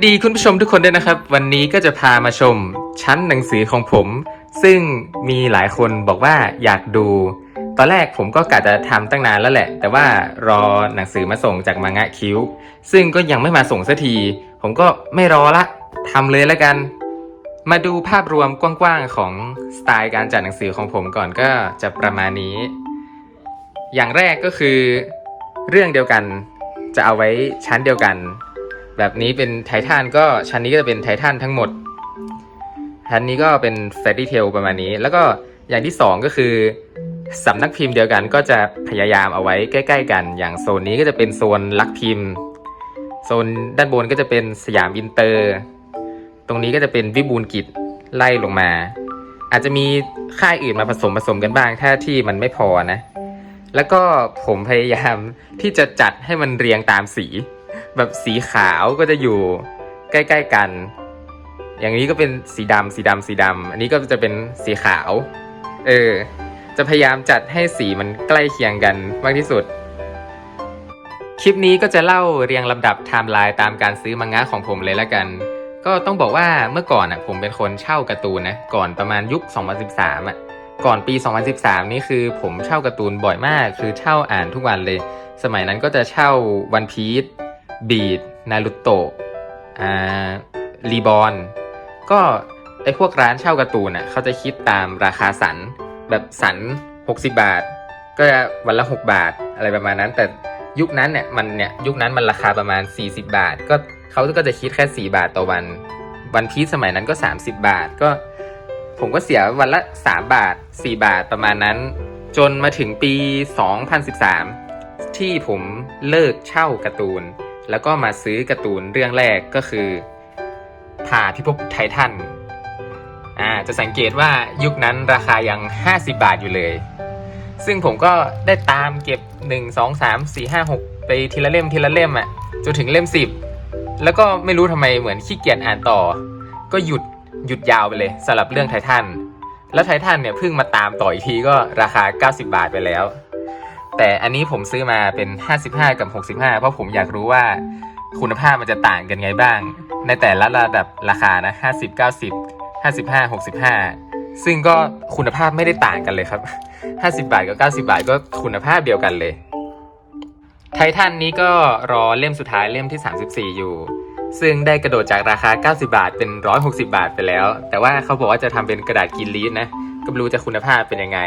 สดีคุณผู้ชมทุกคนด้วยนะครับ วันนี้ก็จะพามาชมชั้นหนังสือของผม ซึ่งมีหลายคนบอกว่าอยากดู ตอนแรกผมก็กะจะทำตั้งนานแล้วแหละ แต่ว่ารอหนังสือมาส่งจากมังงะคิ้ว ซึ่งก็ยังไม่มาส่งสักที ผมก็ไม่รอละทำเลยแล้วกัน มาดูภาพรวมกว้างๆของสไตล์การจัดหนังสือของผมก่อนก็จะประมาณนี้ อย่างแรกก็คือ เรื่องเดียวกันจะเอาไว้ชั้นเดียวกัน แบบนี้เป็นไททันก็ชั้นนี้ก็จะเป็นไททันทั้งหมดชั้นนี้ก็เป็นแฟรี่เทลประมาณนี้ แล้วก็อย่างที่สองก็คือสำนักพิมพ์เดียวกันก็จะพยายามเอาไว้ใกล้ๆกัน อย่างโซนนี้ก็จะเป็นโซนลักพิมพ์ โซนด้านบนก็จะเป็นสยามอินเตอร์ ตรงนี้ก็จะเป็นวิบูลย์กิจไล่ลงมา อาจจะมีค่ายอื่นมาผสมผสมกันบ้าง ถ้าที่มันไม่พอนะ แล้วก็ผมพยายามที่จะจัดให้มันเรียงตามสี แบบสีขาวก็จะอยู่ใกล้ๆกัน อย่างนี้ก็เป็นสีดำสีดำสีดำอันนี้ก็จะเป็นสีขาว เออ จะพยายามจัดให้สีมันใกล้เคียงกันมากที่สุด คลิปนี้ก็จะเล่าเรียงลำดับไทม์ไลน์ตามการซื้อมังงะของผมเลยละกัน ก็ต้องบอกว่าเมื่อก่อนอะผมเป็นคนเช่าการ์ตูนนะ ก่อนประมาณยุค 2013 อะ ก่อนปี 2013 นี่คือผมเช่าการ์ตูนบ่อยมาก คือเช่าอ่านทุกวันเลย สมัยนั้นก็จะเช่าวันพีซ บีดนารุโตะอ่ารีบอนก็ไอพวกร้านเช่าการ์ตูนอะเขาจะคิดตามราคาสันแบบสัน 60 บาท ก็จะวันละ 6 บาทอะไรประมาณนั้น แต่ยุคนั้นเนี่ยมันเนี่ยยุคนั้นมันราคาประมาณ 40 บาท ก็เขาก็จะคิดแค่ 4 บาทต่อวัน วันพีซสมัยนั้นก็ 30 บาทก็ ผมก็เสียวันละ 3 บาท 4 บาทประมาณนั้น จนมาถึงปี 2013 ที่ผมเลิกเช่าการ์ตูน แล้วก็มาซื้อการ์ตูนเรื่องแรกก็คือผ่าพิภพไททันอ่าจะสังเกตว่ายุคนั้นราคายัง 50 บาทอยู่เลย ซึ่งผมก็ได้ตามเก็บ 1 2 3 4 5 6 ไปทีละเล่มทีละเล่มอะ่ะจนถึงเล่ม 10 แล้วก็ไม่รู้ทำไมเหมือนขี้เกียจอ่านต่อ ก็หยุดหยุดยาวไปเลยสำหรับเรื่องไททันแล้วไททันเนี่ยเพิ่งมาตามต่ออีกทีก็ราคา 90 บาทไปแล้ว แต่อันนี้ผมซื้อมาเป็น 55 กับ 65 เพราะผมอยากรู้ว่าคุณภาพมันจะต่างกันไงบ้าง ในแต่ละระดับราคานะ 50 90 55 65 ซึ่งก็คุณภาพไม่ได้ต่างกันเลยครับ 50 บาทกับ 90 บาทก็คุณภาพเดียวกันเลย ไททันนี้ก็รอเล่มสุดท้ายเล่มที่ 34 อยู่ ซึ่งได้กระโดดจากราคา 90 บาทเป็น 160 บาทไปแล้ว แต่ว่าเขาบอกว่าจะทำเป็นกระดาษกินลีดนะ ก็ไม่รู้จะคุณภาพเป็นยังไง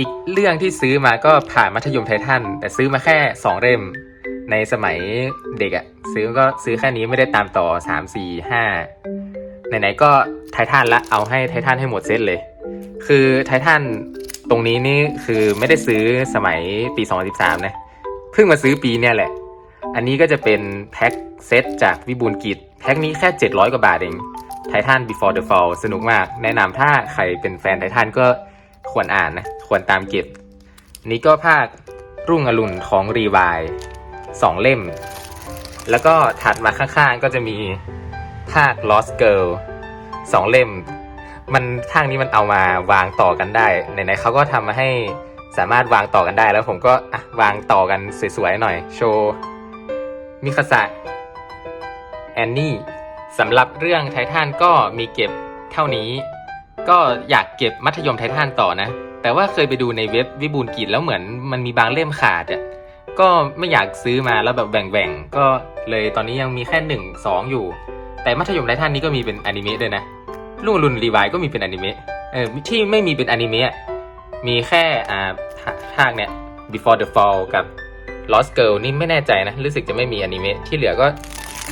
อีกเรื่องที่ซื้อมาก็ผ่านมัธยมไททันแต่ซื้อมาแค่ 2 เล่ม ในสมัยเด็กอะซื้อก็ซื้อแค่นี้ไม่ได้ตามต่อ 3 4 5ไหนๆก็ไททันละเอาให้ไททันให้หมดเซตเลย คือไททันตรงนี้นี่คือไม่ได้ซื้อสมัยปี 2013 นะ เพิ่งมาซื้อปีเนี่ยแหละ อันนี้ก็จะเป็นแพ็คเซตจากวิบูลกิจแพ็คนี้แค่ 700 กว่าบาทเองไททัน Before the Fall สนุกมาก แนะนำถ้าใครเป็นแฟนไททันก็ ควรอ่านนะ ควรตามเก็บ นี้ก็ภาครุ่งอรุณของรีวายสองเล่ม แล้วก็ถัดมาข้างๆก็จะมีภาค Lost Girl สองเล่ม มันภาคนี้มันเอามาวางต่อกันได้ไหนๆเขาก็ทำมาให้สามารถวางต่อกันได้แล้วผมก็วางต่อกันสวยๆหน่อย โชว์มิคาสะแอนนี่สำหรับเรื่องไททันก็มีเก็บเท่านี้ ก็อยากเก็บมัธยมไททันต่อนะ แต่ว่าเคยไปดูในเว็บวิบูลกิจแล้วเหมือนมันมีบางเล่มขาดอะก็ไม่อยากซื้อมาแล้วแบบแบ่งๆ ก็เลยตอนนี้ยังมีแค่หนึ่งสองอยู่ แต่มัธยมไททันนี้ก็มีเป็นอนิเมะด้วยนะรุ่งรุณรีวายก็มีเป็นอนิเมะเออที่ไม่มีเป็นอนิเมะมีแค่อ่าภาคเนี่ย Before the Fall กับ Lost Girl นี่ไม่แน่ใจนะ รู้สึกจะไม่มีอนิเมะที่เหลือก็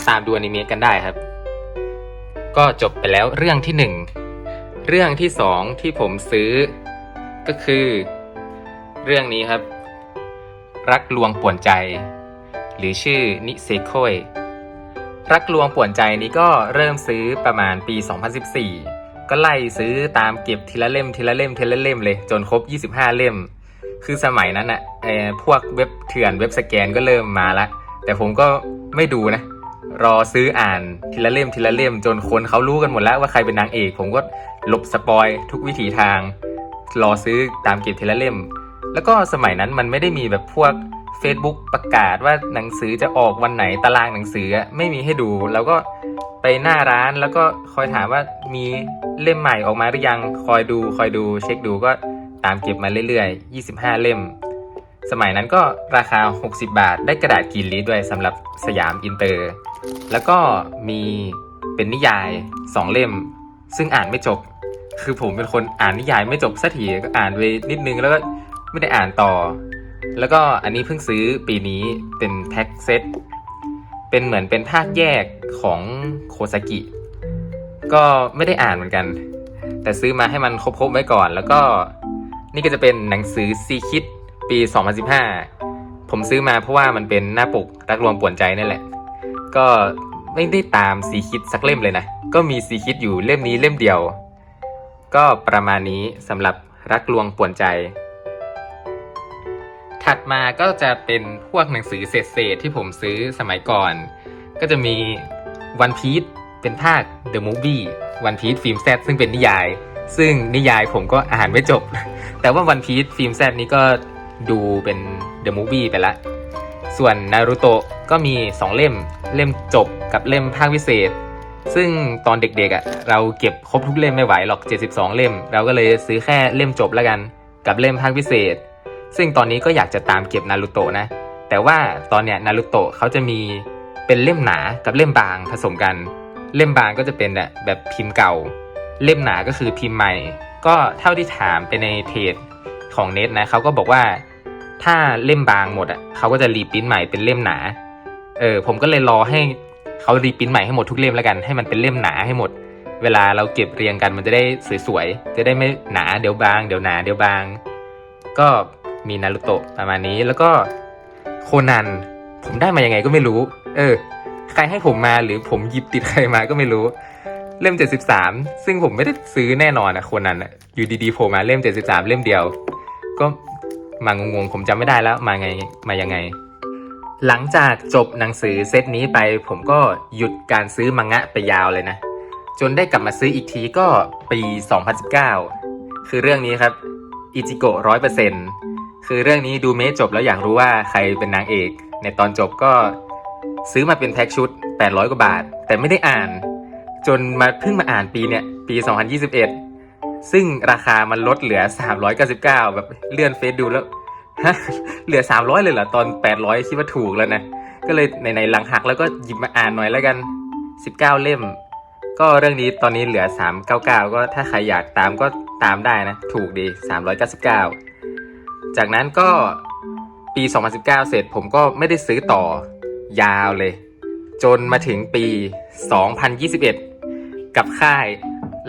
ตามดูอนิเมะกันได้ครับ ก็จบไปแล้วเรื่องที่หนึ่ง เรื่องที่สองที่ผมซื้อ ก็คือ เรื่องนี้ครับ รักลวงป่วนใจ หรือชื่อนิเซโคยรักลวงป่วนใจนี้ก็เริ่มซื้อประมาณปี 2014 ก็ไล่ซื้อตามเก็บทีละเล่มทีละเล่มทีละเล่มเลย จนครบ 25 เล่ม คือสมัยนั้นอะเอ่อพวกเว็บเถื่อนเว็บสแกนก็เริ่มมาละแต่ผมก็ไม่ดูนะ รอซื้ออ่านทีละเล่มทีละเล่ม จนคนเขารู้กันหมดแล้วว่าใครเป็นนางเอก ผมก็หลบสปอยทุกวิถีทาง รอซื้อตามเก็บทีละเล่ม แล้วก็สมัยนั้นมันไม่ได้มีแบบพวก Facebook ประกาศว่าหนังสือจะออกวันไหนตารางหนังสือไม่มีให้ดูแล้วก็ไปหน้าร้านแล้วก็คอยถามว่ามีเล่มใหม่ออกมาหรือยังคอยดูคอยดูเช็คดูก็ตามเก็บมาเรื่อยๆ 25 เล่ม สมัยนั้นก็ราคา 60 บาท ได้กระดาษกินลิด้วยสำหรับสยามอินเตอร์ แล้วก็มีเป็นนิยาย2เล่ม ซึ่งอ่านไม่จบ คือผมเป็นคนอ่านนิยายไม่จบสักทีก็อ่านไปนิดนึงแล้วก็ไม่ได้อ่านต่อ แล้วก็อันนี้เพิ่งซื้อปีนี้เป็นแพ็คเซตเป็นเหมือนเป็นภาคแยกของโคซากิ ก็ไม่ได้อ่านเหมือนกัน แต่ซื้อมาให้มันครบๆไว้ก่อน แล้วก็นี่ก็จะเป็นหนังสือซีคิดปี 2015 ผมซื้อมาเพราะว่ามันเป็นหน้าปกรักรวมป่วนใจนั่นแหละ ก็ไม่ได้ตามซีคิดสักเล่มเลยนะ ก็มีซีคิดอยู่เล่มนี้เล่มเดียว ก็ประมาณนี้สำหรับรักลวงป่วนใจ ถัดมาก็จะเป็นพวกหนังสือเศษๆที่ผมซื้อสมัยก่อน ก็จะมี One Piece เป็นภาค The Movie One Piece ฟิล์มแซดซึ่งเป็นนิยาย ซึ่งนิยายผมก็อ่านไม่จบ แต่ว่า One Piece ฟิล์มแซดนี้ก็ดูเป็น The Movie ไปละ ส่วนนารูโตะก็มี 2 เล่ม เล่มจบกับเล่มภาคพิเศษ ซึ่งตอนเด็กๆอะเราเก็บครบทุกเล่มไม่ไหวหรอก 72 เล่ม เราก็เลยซื้อแค่เล่มจบแล้วกัน กับเล่มภาคพิเศษ ซึ่งตอนนี้ก็อยากจะตามเก็บนารูโตะนะ แต่ว่าตอนเนี้ยนารูโตะเขาจะมีเป็นเล่มหนากับเล่มบางผสมกัน เล่มบางก็จะเป็นแบบแบบพิมพ์เก่า เล่มหนาก็คือพิมพ์ใหม่ ก็เท่าที่ถามไปในเพจของเน็ตนะเขาก็บอกว่าถ้าเล่มบางหมดอะเขาก็จะรีปริ้นท์ใหม่เป็นเล่มหนา เออผมก็เลยรอให้เขารีปิ้นท์ใหม่ให้หมดทุกเล่มแล้วกัน ให้มันเป็นเล่มหนาให้หมด เวลาเราเก็บเรียงกันมันจะได้สวยๆจะได้ไม่หนาเดี๋ยวบางเดี๋ยวหนาเดี๋ยวบาง ก็มีนารุโตะประมาณนี้แล้วก็โคนันผมได้มายังไงก็ไม่รู้ เออ ใครให้ผมมาหรือผมหยิบติดใครมาก็ไม่รู้ เล่ม 73 ซึ่งผมไม่ได้ซื้อแน่นอนนะโคนันอะอยู่ดีๆโผล่มาเล่ม 73 เล่มเดียว ก็มางงๆผมจำไม่ได้แล้วมาไงมายังไง หลังจากจบหนังสือเซตนี้ไปผมก็หยุดการซื้อมังงะไปยาวเลยนะ จนได้กลับมาซื้ออีกทีก็ปี 2019 คือเรื่องนี้ครับอิจิโกะร้อยเปอร์เซ็นคือเรื่องนี้ดูเมจบแล้วอยากรู้ว่าใครเป็นนางเอก ในตอนจบก็ซื้อมาเป็นแพ็กชุด 800 กว่าบาท แต่ไม่ได้อ่าน จนมาเพิ่งมาอ่านปีเนี่ย ปี 2021 ซึ่งราคามันลดเหลือ 399 แบบเลื่อนเฟซดูแล้ว ฮะเหลือ300เลยเหรอตอน800คิดว่าถูกแล้วนะ ก็เลยในๆหลังหักแล้วก็หยิบมาอ่านหน่อยแล้วกัน19เล่ม ก็เรื่องนี้ตอนนี้เหลือ399ก็ถ้าใครอยากตามก็ตามได้นะ ถูกดี399จากนั้นก็ปี 2019 เสร็จผมก็ไม่ได้ซื้อต่อยาวเลย จนมาถึงปี 2021 กับค่าย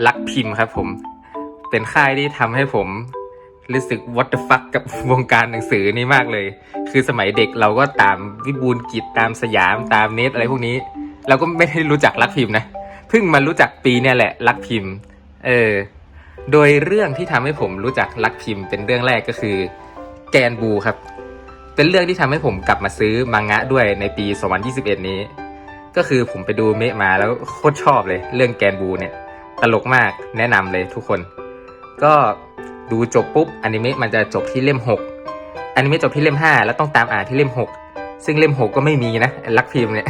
ลักพิมพ์ครับผม เป็นค่ายที่ทำให้ผม รู้สึก what the fuck กับวงการหนังสือนี้มากเลย คือสมัยเด็กเราก็ตามวิบูลกิจตามสยามตามเนตอะไรพวกนี้ เราก็ไม่ได้รู้จักลักพิมพ์นะเพิ่งมารู้จักปีเนี่ยแหละลักพิมพ์ เออ โดยเรื่องที่ทำให้ผมรู้จักลักพิมพ์ เป็นเรื่องแรกก็คือ แกนบูครับ เป็นเรื่องที่ทำให้ผมกลับมาซื้อมังงะด้วยในปี 2021 นี้ ก็คือผมไปดูเมะมาแล้วโคตรชอบเลย เรื่องแกนบูเนี่ย ตลกมากแนะนำเลยทุกคน ก็ ดูจบปุ๊บอนิเมะมันจะจบที่เล่ม6อนิเมะจบที่เล่ม 5 แล้วต้องตามอ่านที่เล่ม 6 ซึ่งเล่ม 6 ก็ไม่มีนะลักพิมพ์เนี่ย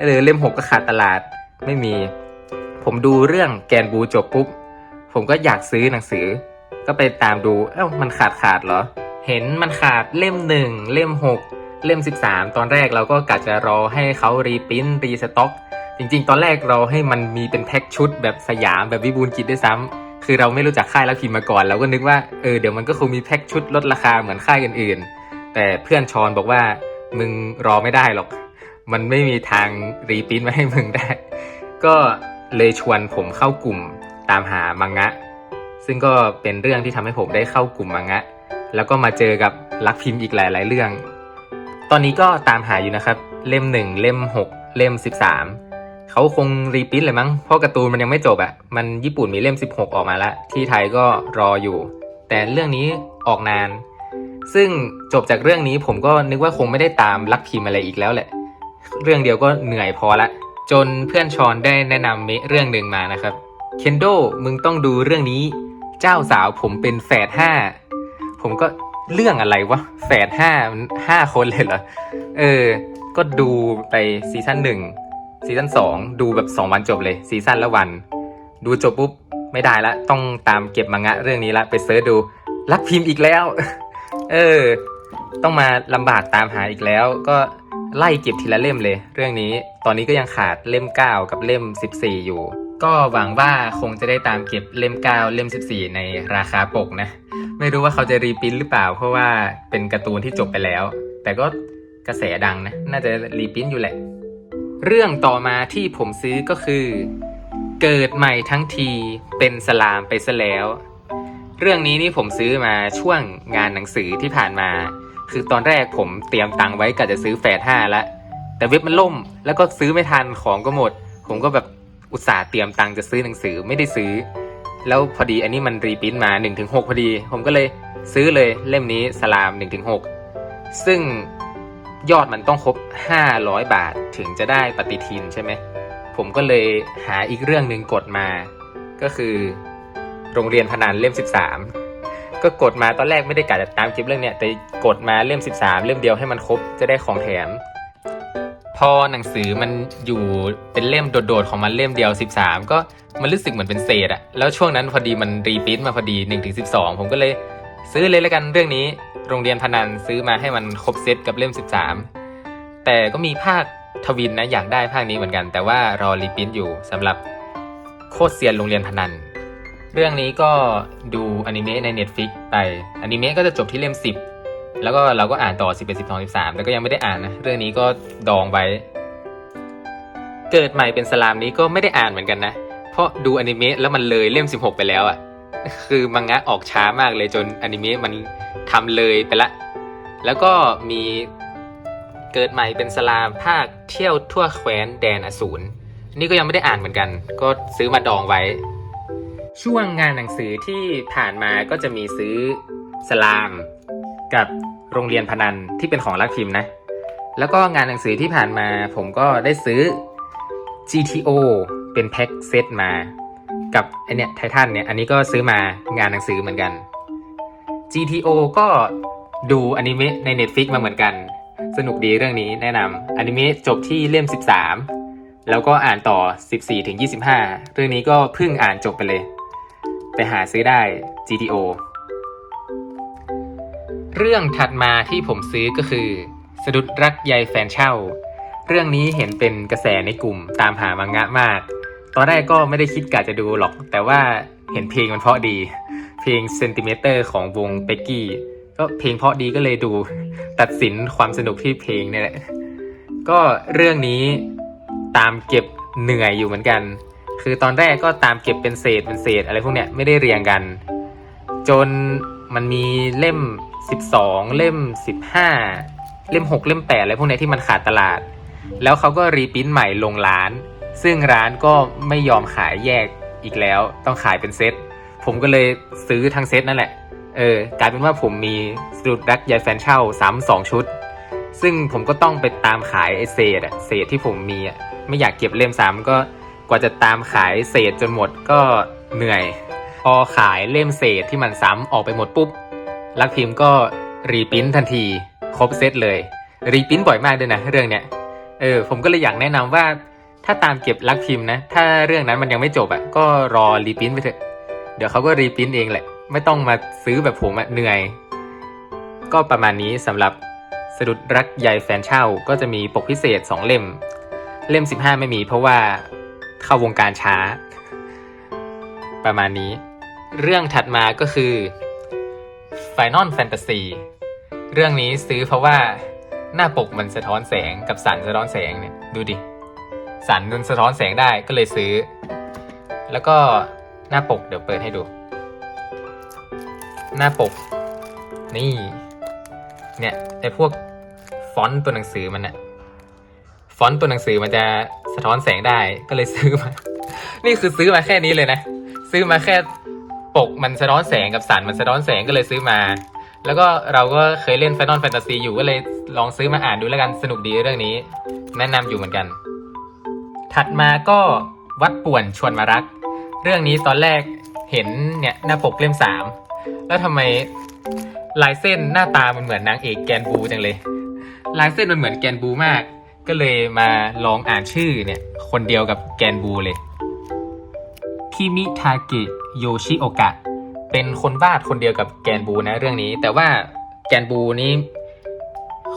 เออเล่ม 6 ก็ขาดตลาดไม่มี ผมดูเรื่องแกนบูจบปุ๊บ ผมก็อยากซื้อหนังสือ ก็ไปตามดูเอ้ามันขาดขาดเหรอ เห็นมันขาดเล่มหนึ่งเล่ม 6 เล่ม 13 ตอนแรกเราก็กะจะรอให้เขารีปรินท์รีสต็อกจริงๆ ตอนแรกเราให้มันมีเป็นแพ็คชุดแบบสยามแบบวิบูลกิจด้วยซ้ำ คือเราไม่รู้จักค่ายลักพิมพ์มาก่อน เราก็นึกว่าเออเดี๋ยวมันก็คงมีแพ็คชุดลดราคาเหมือนค่ายอื่นๆ แต่เพื่อนชอนบอกว่ามึงรอไม่ได้หรอก มันไม่มีทางรีปรินท์มาให้มึงได้ ก็เลยชวนผมเข้ากลุ่มตามหามังงะ ซึ่งก็เป็นเรื่องที่ทำให้ผมได้เข้ากลุ่มมังงะ แล้วก็มาเจอกับลักพิมพ์อีกหลาย ๆ เรื่อง ตอนนี้ก็ตามหาอยู่นะครับ เล่มหนึ่งเล่มหกเล่มสิบสาม เขาคงรีปรินท์เลยมั้ง เพราะการ์ตูนมันยังไม่จบอะมันญี่ปุ่นมีเล่ม 16 ออกมาแล้ว ที่ไทยก็รออยู่ แต่เรื่องนี้ออกนาน ซึ่งจบจากเรื่องนี้ผมก็นึกว่าคงไม่ได้ตามลักพิมอะไรอีกแล้วแหละ เรื่องเดียวก็เหนื่อยพอละ จนเพื่อนชอนได้แนะนำเมะเรื่องหนึ่งมานะครับเคนโดมึงต้องดูเรื่องนี้ เจ้าสาวผมเป็นแฝดห้าผมก็เรื่องอะไรวะแฝดห้าห้าคนเลยเหรอ เออ ก็ดูไปซีซั่นหนึ่ง ซีซั่นสองดูแบบสองวันจบเลยซีซั่นละวัน ดูจบปุ๊บ ไม่ได้ละ ต้องตามเก็บมังงะเรื่องนี้ละ ไปเสิร์ชดู รักพิมพ์อีกแล้ว เออ ต้องมาลำบากตามหาอีกแล้ว ก็ไล่เก็บทีละเล่มเลย เรื่องนี้ตอนนี้ก็ยังขาดเล่ม 9 กับเล่ม 14 อยู่ ก็หวังว่าคงจะได้ตามเก็บเล่ม 9 เล่ม 14 ในราคาปกนะ ไม่รู้ว่าเขาจะรีปรินท์หรือเปล่า เพราะว่าเป็นการ์ตูนที่จบไปแล้ว แต่ก็กระแสดังนะ น่าจะรีปรินท์อยู่แหละ เรื่องต่อมาที่ผมซื้อก็คือ เกิดใหม่ทั้งทีเป็นสลามไปซะแล้ว เรื่องนี้นี่ผมซื้อมาช่วงงานหนังสือที่ผ่านมา คือตอนแรกผมเตรียมตังค์ไว้กะจะซื้อแฟดห้าละแต่เว็บมันล่ม แล้วก็ซื้อไม่ทันของก็หมด ผมก็แบบอุตส่าห์เตรียมตังค์จะซื้อหนังสือไม่ได้ซื้อ แล้วพอดีอันนี้มันรีปรินท์มา 1-6 พอดี ผมก็เลยซื้อเลยเล่มนี้สลาม 1-6 ซึ่ง ยอดมันต้องครบ 500 บาทถึงจะได้ปฏิทินใช่ไหม ผมก็เลยหาอีกเรื่องหนึ่งกดมา ก็คือโรงเรียนพนันเล่ม 13 ก็กดมาตอนแรกไม่ได้กะจะตามเก็บเรื่องเนี้ยแต่กดมาเล่ม 13 เล่มเดียวให้มันครบจะได้ของแถม พอหนังสือมันอยู่เป็นเล่มโดดๆของมันเล่มเดียว 13 ก็มันรู้สึกเหมือนเป็นเศษอะแล้วช่วงนั้นพอดีมันรีปริทมาพอดี 1-12 ผมก็เลย ซื้อเลยแล้วกันเรื่องนี้โรงเรียนพนันซื้อมาให้มันครบเซตกับเล่ม 13 แต่ก็มีภาคทวินนะอยากได้ภาคนี้เหมือนกัน แต่ว่ารอรีปรินท์อยู่สำหรับโคตรเซียนโรงเรียนพนัน เรื่องนี้ก็ดูอนิเมะใน Netflix ไปอนิเมะก็จะจบที่เล่ม 10 แล้วก็เราก็อ่านต่อ 11 12 13 แต่ก็ยังไม่ได้อ่านนะ เรื่องนี้ก็ดองไว้ เกิดใหม่เป็นสลามนี้ก็ไม่ได้อ่านเหมือนกันนะ เพราะดูอนิเมะแล้วมันเลยเล่ม 16 ไปแล้วอะ่ะ คือมังงะออกช้ามากเลยจนอนิเมะมันทำเลยไปละ แล้วก็มีเกิดใหม่เป็นสลามภาคเที่ยวทั่วแคว้นแดนอสูรนี่ก็ยังไม่ได้อ่านเหมือนกัน ก็ซื้อมาดองไว้ ช่วงงานหนังสือที่ผ่านมาก็จะมีซื้อสลาม กับโรงเรียนพนันที่เป็นของรักพิมพ์นะ แล้วก็งานหนังสือที่ผ่านมาผมก็ได้ซื้อ GTO เป็นแพ็คเซตมา กับไอเนี้ยไททันเนี่ย อันนี้ก็ซื้อมางานหนังสือเหมือนกัน GTO ก็ดูอนิเมะใน Netflix มาเหมือนกัน สนุกดีเรื่องนี้แนะนำอนิเมะจบที่เล่ม 13 แล้วก็อ่านต่อ 14ถึง25 เรื่องนี้ก็เพิ่งอ่านจบไปเลย ไปหาซื้อได้ GTO เรื่องถัดมาที่ผมซื้อก็คือ สะดุดรักใยแฟนเช่า เรื่องนี้เห็นเป็นกระแสในกลุ่มตามหามังงะมาก ตอนแรกก็ไม่ได้คิดกะจะดูหรอก แต่ว่าเห็นเพลงมันเพราะดี เพลงเซนติเมเตอร์ของวงเ e กกี้ก็เพลงเพราะดีก็เลยดู ตัดสินความสนุกที่เพลงนี่แหละ ก็เรื่องนี้ตามเก็บเหนื่อยอยู่เหมือนกัน คือตอนแรกก็ตามเก็บเป็นเศษเป็นเศษอะไรพวกเนี้ยไม่ได้เรียงกัน จนมันมีเล่ม 12 เล่ม 15 เล่ม 6 เล่ม 8 อะไรพวกเนี้ยที่มันขาดตลาด แล้วเขาก็รีปรินท์ใหม่ลงร้าน ซึ่งร้านก็ไม่ยอมขายแยกอีกแล้ว ต้องขายเป็นเซต ผมก็เลยซื้อทั้งเซตนั่นแหละ เออกลายเป็นว่าผมมีสรุดรักยายแฟนเช่าซ้ำสองชุด ซึ่งผมก็ต้องไปตามขายไอเศษอะเศษที่ผมมีอะไม่อยากเก็บเล่มซ้ำก็กว่าจะตามขายเศษจนหมดก็เหนื่อย พอขายเล่มเศษที่มันซ้ำออกไปหมดปุ๊บลักพิมพ์ก็รีปรินท์ทันที ครบเซตเลย รีปรินท์บ่อยมากด้วยนะเรื่องเนี้ยเออผมก็เลยอยากแนะนำว่า ถ้าตามเก็บลักพิมพ์นะ ถ้าเรื่องนั้นมันยังไม่จบอะ่ะก็รอรีปรินท์ไปเถอะ เดี๋ยวเขาก็รีปรินท์เองแหละ ไม่ต้องมาซื้อแบบผมอะเหนื่อย ก็ประมาณนี้สำหรับสะดุดรักใยแฟนเช่าก็จะมีปกพิเศษ 2 เล่ม เล่ม 15 ไม่มี เพราะว่าเข้าวงการช้า ประมาณนี้ เรื่องถัดมาก็คือ Final Fantasy เรื่องนี้ซื้อเพราะว่าหน้าปกมันสะท้อนแสงกับสันสะท้อนแสงเนี่ยดูดิ สันมันสะท้อนแสงได้ก็เลยซื้อ แล้วก็หน้าปกเดี๋ยวเปิดให้ดู หน้าปก นี่ เนี่ยไอพวกฟอนต์ตัวหนังสือมันอะฟอนต์ตัวหนังสือมันจะสะท้อนแสงได้ก็เลยซื้อมา นี่คือซื้อมาแค่นี้เลยนะ ซื้อมาแค่ปกมันสะท้อนแสงกับสันมันสะท้อนแสงก็เลยซื้อมา แล้วก็เราก็เคยเล่น Final Fantasy อยู่ก็เลยลองซื้อมาอ่านดูแล้วกันสนุกดีเรื่องนี้ แนะนำอยู่เหมือนกัน ถัดมาก็วัดป่วนชวนมารัก เรื่องนี้ตอนแรกเห็นเนี่ยหน้าปกเล่มสามแล้วทำไมลายเส้นหน้าตามันเหมือนนางเอกแกนบูจังเลย ลายเส้นมันเหมือนแกนบูมาก ก็เลยมาลองอ่านชื่อเนี่ยคนเดียวกับแกนบูเลยคิมิทาเกะโยชิโอกะเป็นคนวาดคนเดียวกับแกนบูนะเรื่องนี้ แต่ว่าแกนบูนี้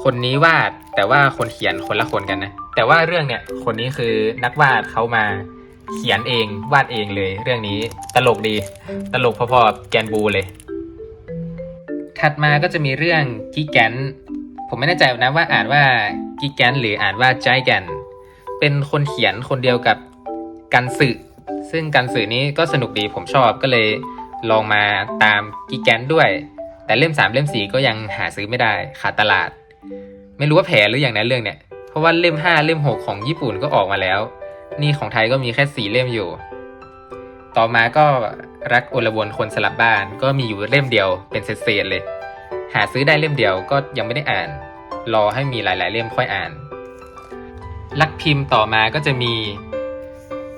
คนนี้วาดแต่ว่าคนเขียนคนละคนกันนะ แต่ว่าเรื่องเนี่ยคนนี้คือนักวาดเขามาเขียนเองวาดเองเลย เรื่องนี้ตลกดี ตลกพอๆกับแกนบูเลย ถัดมาก็จะมีเรื่องกิแกนผมไม่แน่ใจนะว่าอ่านว่ากิแกนหรืออ่านว่าใจแกนเป็นคนเขียนคนเดียวกับกันสึซึ่งกันสึนี้ก็สนุกดีผมชอบก็เลยลองมาตามกิแกนด้วย แต่เล่มสามเล่มสี่ก็ยังหาซื้อไม่ได้ขาดตลาด ไม่รู้ว่าแผลหรืออย่างนั้นเรื่องเนี่ย เพราะว่าเล่มห้าเล่มหกของญี่ปุ่นก็ออกมาแล้ว นี่ของไทยก็มีแค่สี่เล่มอยู่ ต่อมาก็รักอลวนคนสลับบ้านก็มีอยู่เล่มเดียวเป็นเศษๆเลย หาซื้อได้เล่มเดียวก็ยังไม่ได้อ่าน รอให้มีหลาย ๆ เล่มค่อยอ่าน ลักพิมพ์ต่อมาก็จะมี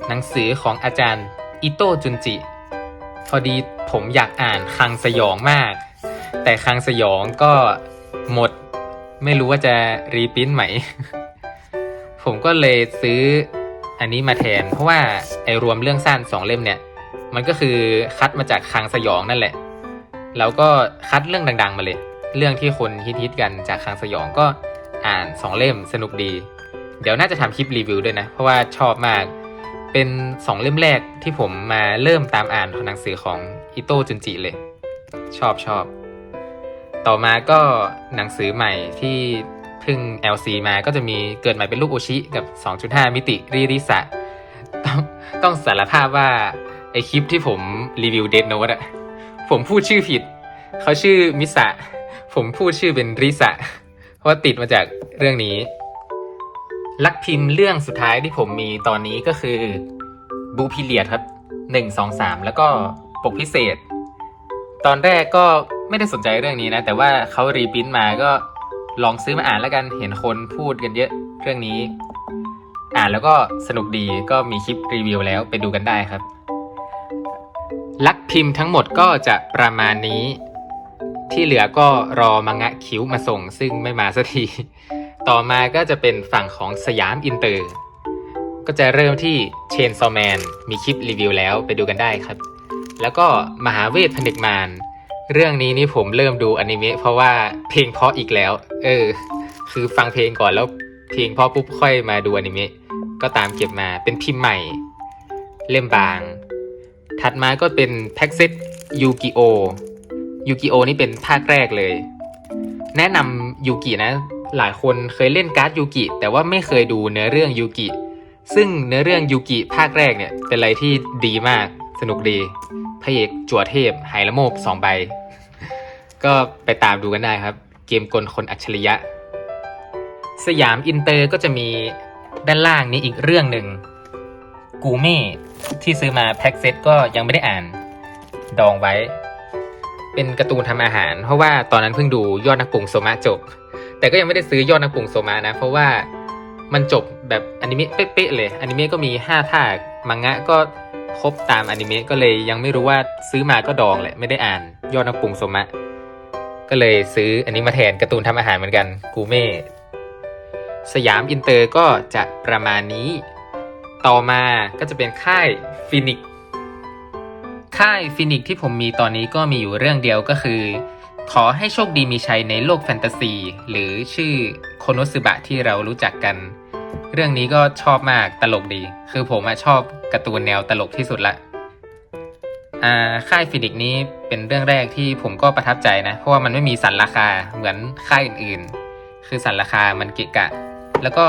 หนังสือของอาจารย์อิโต้จุนจิ พอดีผมอยากอ่านคังสยองมาก แต่คังสยองก็หมด ไม่รู้ว่าจะรีพิมพ์ไหม ผมก็เลยซื้ออันนี้มาแทน เพราะว่าไอรวมเรื่องสั้นสองเล่มเนี่ย มันก็คือคัดมาจากคังสยองนั่นแหละ แล้วก็คัดเรื่องดัง ๆ มาเลย เรื่องที่คนฮิตๆกันจากคังสยองก็อ่านสองเล่มสนุกดี เดี๋ยวน่าจะทำคลิปรีวิวด้วยนะ เพราะว่าชอบมาก เป็นสองเล่มแรกที่ผมมาเริ่มตามอ่านของหนังสือของอิโต้จุนจิเลย ชอบชอบ ต่อมาก็หนังสือใหม่ที่เพิ่ง LC มาก็จะมีเกิดใหม่เป็นรูปโอชิกับ 2.5 มิติรีริสะต้องต้องสารภาพว่า ไอคลิปที่ผมรีวิวเดนโนดอะผมพูดชื่อผิด เขาชื่อมิสะ ผมพูดชื่อเป็นริสะ เพราะว่าติดมาจากเรื่องนี้ ลักพิมพ์เรื่องสุดท้ายที่ผมมีตอนนี้ก็คือบูพิเลียดครับหนึ่งสองสามแล้วก็ปกพิเศษ ตอนแรกก็ ไม่ได้สนใจเรื่องนี้นะ แต่ว่าเขารีพิมพ์มาก็ลองซื้อมาอ่านแล้วกันเห็นคนพูดกันเยอะเรื่องนี้ อ่านแล้วก็สนุกดีก็มีคลิปรีวิวแล้วไปดูกันได้ครับ ลักพิมพ์ทั้งหมดก็จะประมาณนี้ ที่เหลือก็รอมังงะคิ้วมาส่ง ซึ่งไม่มาสักที ต่อมาก็จะเป็นฝั่งของสยามอินเตอร์ ก็จะเริ่มที่เชนซอแมนมีคลิปรีวิวแล้วไปดูกันได้ครับ แล้วก็มหาเวทผนึกมาร เรื่องนี้นี่ผมเริ่มดูอนิเมะเพราะว่าเพลงเพราะอีกแล้ว เออ คือฟังเพลงก่อนแล้วเพลงเพราะปุ๊บค่อยมาดูอนิเมะก็ตามเก็บมาเป็นพิมพ์ใหม่ เล่มบาง ถัดมาก็เป็นแพ็กเซตยูกิโอยูกิโอนี่เป็นภาคแรกเลย แนะนำยูกินะ หลายคนเคยเล่นการ์ดยูกิ แต่ว่าไม่เคยดูเนื้อเรื่องยูกิ ซึ่งเนื้อเรื่องยูกิภาคแรกเนี่ยเป็นอะไรที่ดีมากสนุกดี พระเอกจั่วเทพไหละโมบสองใบ ก็ไปตามดูกันได้ครับ เกมกลคนอัจฉริยะ สยามอินเตอร์ก็จะมีด้านล่างนี้อีกเรื่องหนึ่งกูเม่ที่ซื้อมาแพ็กเซตก็ยังไม่ได้อ่าน ดองไว้ เป็นการ์ตูนทำอาหาร เพราะว่าตอนนั้นเพิ่งดูยอดนักปรุงโซมะจบ แต่ก็ยังไม่ได้ซื้อยอดนักปรุงโซมะนะ เพราะว่ามันจบแบบอนิเมะเป๊ะๆเลยอนิเมะก็มี 5 ภาค มังงะก็ ครบตามอนิเมะก็เลยยังไม่รู้ว่าซื้อมาก็ดองแหละไม่ได้อ่านยอดนักปรุงสมะ ก็เลยซื้ออันนี้มาแทนการ์ตูนทำอาหารเหมือนกันกูเม่สยามอินเตอร์ก็จะประมาณนี้ ต่อมาก็จะเป็นค่ายฟินิกค่ายฟินิกที่ผมมีตอนนี้ก็มีอยู่เรื่องเดียวก็คือ ขอให้โชคดีมีชัยในโลกแฟนตาซี หรือชื่อโคโนสึบะที่เรารู้จักกัน เรื่องนี้ก็ชอบมากตลกดี คือผมชอบการ์ตูนแนวตลกที่สุดละค่ายฟินิกนี้เป็นเรื่องแรกที่ผมก็ประทับใจนะ เพราะว่ามันไม่มีสันราคาเหมือนค่ายอื่นๆ คือสันราคามันเกะกะ แล้วก็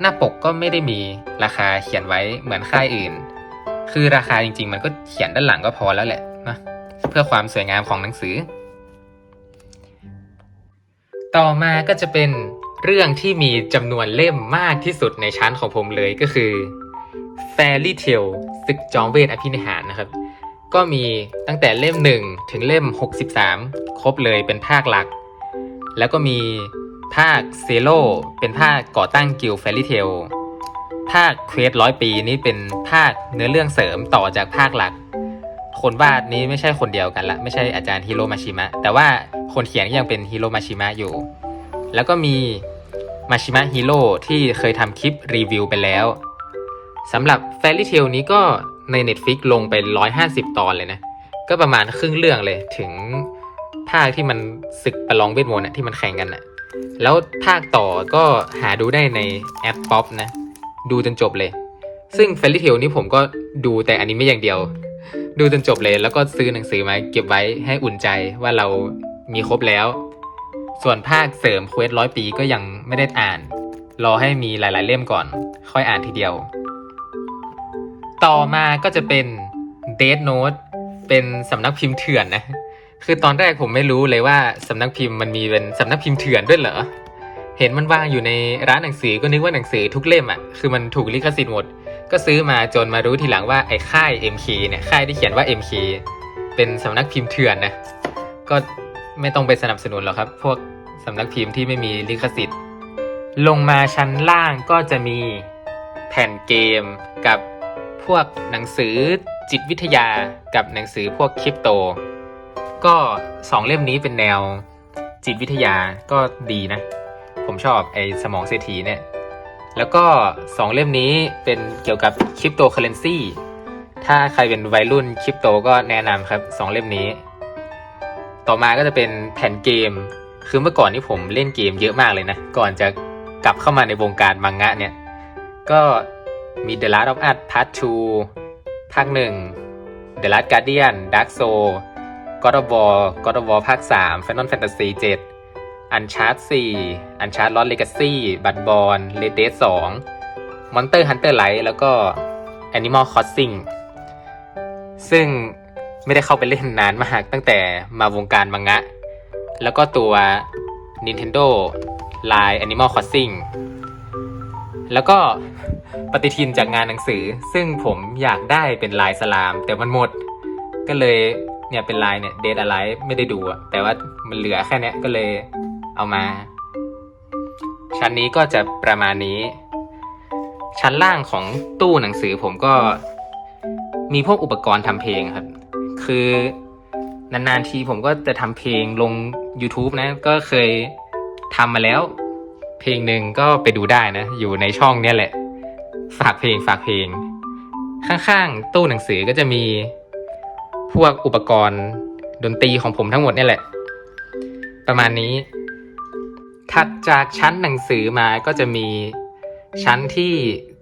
หน้าปกก็ไม่ได้มีราคาเขียนไว้เหมือนค่ายอื่น คือราคาจริงๆ มันก็เขียนด้านหลังก็พอแล้วแหละนะเพื่อความสวยงามของหนังสือ ต่อมาก็จะเป็นเรื่องที่มีจำนวนเล่มมากที่สุดในชั้นของผมเลยก็คือ Fairy Tail ศึกจอมเวทอภินิหารนะครับ ก็มีตั้งแต่เล่ม 1 ถึงเล่ม 63 ครบเลยเป็นภาคหลัก แล้วก็มีภาคเซโ o เป็นภาคก่อตั้งกิลด์ Fairy Tail ภาคเควสร้อยปีนี่เป็นภาคเนื้อเรื่องเสริมต่อจากภาคหลัก คนวาดนี้ไม่ใช่คนเดียวกันละ ไม่ใช่อาจารย์ฮิโรมาชิมะ แต่ว่าคนเขียนยังเป็นฮิโรมาชิมะอยู่ แล้วก็มีมาชิมะฮิโร่ที่เคยทำคลิปรีวิวไปแล้วสำหรับ Fairy Tail นี้ก็ใน Netflix ลงไป 150 ตอนเลยนะ ก็ประมาณครึ่งเรื่องเลยถึงภาคที่มันศึกประลองเวทมนต์อะที่มันแข่งกันอะแล้วภาคต่อก็หาดูได้ในแอปป๊อปนะ ดูจนจบเลย ซึ่ง Fairy Tail นี้ผมก็ดูแต่อันิเมะอย่างเดียว ดูจนจบเลยแล้วก็ซื้อหนังสือมาเก็บไว้ให้อุ่นใจว่าเรามีครบแล้ว ส่วนภาคเสริมเควสร้อยปีก็ยังไม่ได้อ่าน รอให้มีหลาย ๆ เล่มก่อน ค่อยอ่านทีเดียว ต่อมาก็จะเป็น Dead Note เป็นสำนักพิมพ์เถื่อนนะ คือตอนแรกผมไม่รู้เลยว่าสำนักพิมพ์มันมีเป็นสำนักพิมพ์เถื่อนด้วยเหรอ เห็นมันวางอยู่ในร้านหนังสือก็นึกว่าหนังสือทุกเล่มอะ คือมันถูกลิขสิทธิ์หมด ก็ซื้อมาจนมารู้ทีหลังว่าไอ้ค่าย MK เนี่ยค่ายที่เขียนว่า MK เป็นสำนักพิมพ์เถื่อนนะก็ไม่ต้องไปสนับสนุนหรอกครับ พวกสำนักพิมพ์ที่ไม่มีลิขสิทธิ์ ลงมาชั้นล่างก็จะมีแผ่นเกมกับพวกหนังสือจิตวิทยากับหนังสือพวกคริปโต ก็สองเล่มนี้เป็นแนวจิตวิทยาก็ดีนะ ผมชอบไอ้สมองเศรษฐีเนี่ย แล้วก็สองเล่มนี้เป็นเกี่ยวกับคริปโตเคอเรนซีถ้าใครเป็นวัยรุ่นคริปโตก็แนะนำครับสองเล่มนี้ ต่อมาก็จะเป็นแผ่นเกม คือเมื่อก่อนนี่ผมเล่นเกมเยอะมากเลยนะ ก่อนจะกลับเข้ามาในวงการมังงะเนี่ย ก็มี The Last of Us Part 2 ภาค 1 The Last Guardian Dark Soul God of War God of War ภาค 3 Final Fantasy 7 Uncharted 4 Uncharted Lost Legacy Blood Borne Red Dead 2 Monster Hunter Rise แล้วก็ Animal Crossing ซึ่งไม่ได้เข้าไปเล่นนานมาก ตั้งแต่มาวงการมังงะ แล้วก็ตัว Nintendo Line Animal Crossing แล้วก็ปฏิทินจากงานหนังสือ ซึ่งผมอยากได้เป็นลายสลาม แต่มันหมด ก็เลยเนี่ยเป็นลายเนี่ยเดทอะไรไม่ได้ดูอะแต่ว่ามันเหลือแค่นี้ก็เลย เอามา ชั้นนี้ก็จะประมาณนี้ ชั้นล่างของตู้หนังสือผมก็มีพวกอุปกรณ์ทำเพลงครับ คือนานๆทีผมก็จะทำเพลงลง YouTube นะ ก็เคยทำมาแล้ว เพลงหนึ่งก็ไปดูได้นะ อยู่ในช่องเนี้ยแหละ ฝากเพลงฝากเพลง ข้างๆ ตู้หนังสือก็จะมีพวกอุปกรณ์ดนตรีของผมทั้งหมดเนี่ยแหละ ประมาณนี้ ถัดจากชั้นหนังสือมาก็จะมีชั้นที่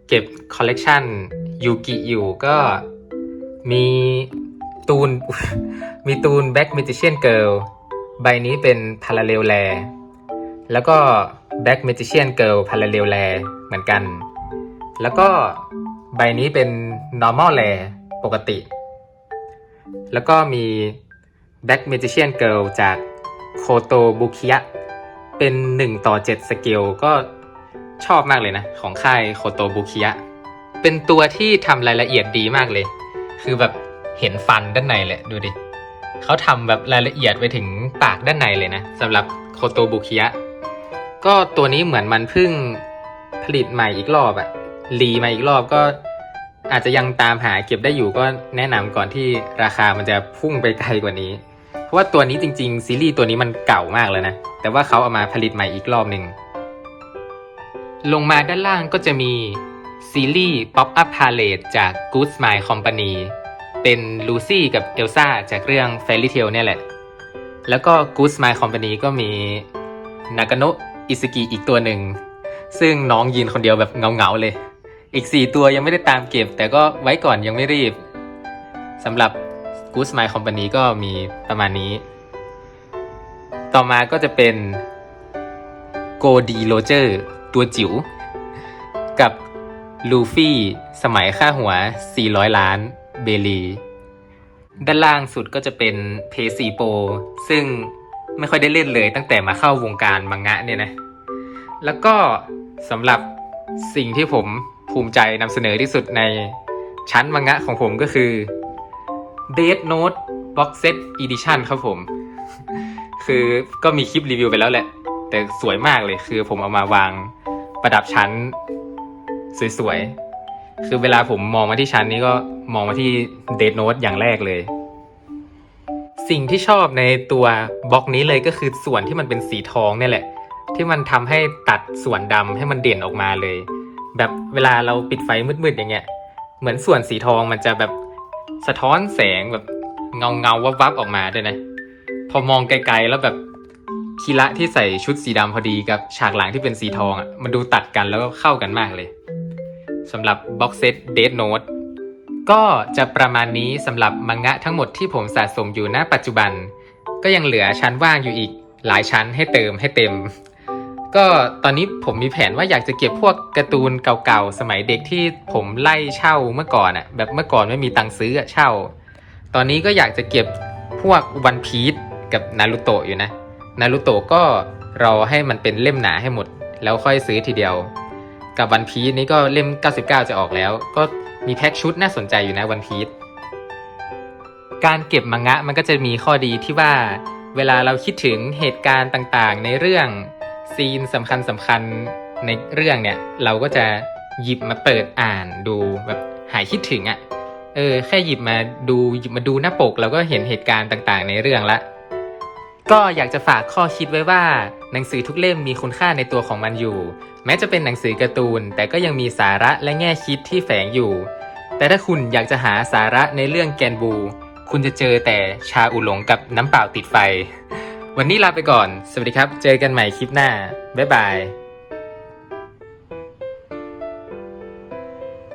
เก็บคอลเลกชันยูกิอยู่ก็มีตูน มีตูน Back Magician Girl ใบนี้เป็น Parallel r a r แล้วก็ Back Magician Girl Parallel r a r เหมือนกัน แล้วก็ใบนี้เป็น normal rare ปกติ แล้วก็มี Black Magician Girl จากโคโตบุคิยะ เป็น1ต่อ7สเกลก็ชอบมากเลยนะ ของค่ายโคโตบุคิยะ เป็นตัวที่ทำรายละเอียดดีมากเลย คือแบบเห็นฟันด้านในเลยดูดิเขาทำแบบรายละเอียดไปถึงปากด้านในเลยนะสำหรับโคโตบุคิยะ ก็ตัวนี้เหมือนมันเพิ่งผลิตใหม่อีกรอบอะรีมาอีกรอบก็อาจจะยังตามหาเก็บได้อยู่ก็แนะนำก่อนที่ราคามันจะพุ่งไปไกลกว่านี้ เพราะว่าตัวนี้จริง ๆ ซีรีส์ตัวนี้มันเก่ามากแล้วนะ แต่ว่าเขาเอามาผลิตใหม่อีกรอบหนึ่ง ลงมาด้านล่างก็จะมีซีรีส์ Pop Up Palette จาก Good Smile Company เป็นลูซี่กับเอลซ่าจากเรื่อง Fairy Tail เนี่ยแหละ แล้วก็ Good Smile Company ก็มีนากาโนะอิสกิอีกตัวหนึ่ง ซึ่งน้องยืนคนเดียวแบบเงาๆเลย อีก 4 ตัวยังไม่ได้ตามเก็บ แต่ก็ไว้ก่อนยังไม่รีบสำหรับ Good Smile Company ก็มีประมาณนี้ ต่อมาก็จะเป็นโกดีโรเจอร์ตัวจิ๋ว กับลูฟี่สมัยค่าหัว 400 ล้านเบลีด้านล่างสุดก็จะเป็นเพซีโปซึ่งไม่ค่อยได้เล่นเลยตั้งแต่มาเข้าวงการมังงะเนี่ยนะ แล้วก็สำหรับสิ่งที่ผมภูมิใจนำเสนอที่สุดในชั้นมังงะของผมก็คือ Death Note Box Set Edition ครับผม คือก็มีคลิปรีวิวไปแล้วแหละ แต่สวยมากเลยคือผมเอามาวางประดับชั้นสวยๆ คือเวลาผมมองมาที่ชั้นนี้ก็มองมาที่เด n โน e อย่างแรกเลย สิ่งที่ชอบในตัวบล็อกนี้เลยก็คือส่วนที่มันเป็นสีทองเนี่ยแหละ ที่มันทำให้ตัดส่วนดำให้มันเด่นออกมาเลย แบบเวลาเราปิดไฟมืดๆอย่างเงี้ย เหมือนส่วนสีทองมันจะแบบ สะท้อนแสงแบบเงาเงาวับวับออกมาด้วยนะ พอมองไกลๆแล้วแบบคีระที่ใส่ชุดสีดำพอดีกับฉากหลังที่เป็นสีทองอะมันดูตัดกันแล้วก็เข้ากันมากเลยสำหรับบ็อกเซตเด n โน e ก็จะประมาณนี้สำหรับมังงะทั้งหมดที่ผมสะสมอยู่ณปัจจุบัน ก็ยังเหลือชั้นว่างอยู่อีกหลายชั้นให้เติมให้เต็ม ก็ตอนนี้ผมมีแผนว่าอยากจะเก็บพวกการ์ตูนเก่าๆ สมัยเด็กที่ผมไล่เช่าเมื่อก่อนอะแบบเมื่อก่อนไม่มีตังค์ซื้อเช่า ตอนนี้ก็อยากจะเก็บพวกวันพีซกับนารูโตะอยู่นะ นารูโตะก็รอให้มันเป็นเล่มหนาให้หมด แล้วค่อยซื้อทีเดียว กับวันพีซนี้ก็เล่ม 99 จะออกแล้ว ก็มีแพ็คชุดน่าสนใจอยู่นะวันพีซการเก็บมังงะมันก็จะมีข้อดีที่ว่า เวลาเราคิดถึงเหตุการณ์ต่างๆ ในเรื่อง ซีนสำคัญสำคัญในเรื่องเนี่ย เราก็จะหยิบมาเปิดอ่านดูแบบหายคิดถึงอะ่ะ เออ แค่หยิบมาดูหยิบมาดูหน้าปก เราก็เห็นเหตุการณ์ต่างๆ ในเรื่องละ ก็อยากจะฝากข้อคิดไว้ว่า หนังสือทุกเล่มมีคุณค่าในตัวของมันอยู่ แม้จะเป็นหนังสือการ์ตูน แต่ก็ยังมีสาระและแง่คิดที่แฝงอยู่ แต่ถ้าคุณอยากจะหาสาระในเรื่องแกนบู คุณจะเจอแต่ชาอุหลงกับน้ำเปล่าติดไฟ วันนี้ลาไปก่อน สวัสดีครับ เจอกันใหม่คลิปหน้า บ๊ายบาย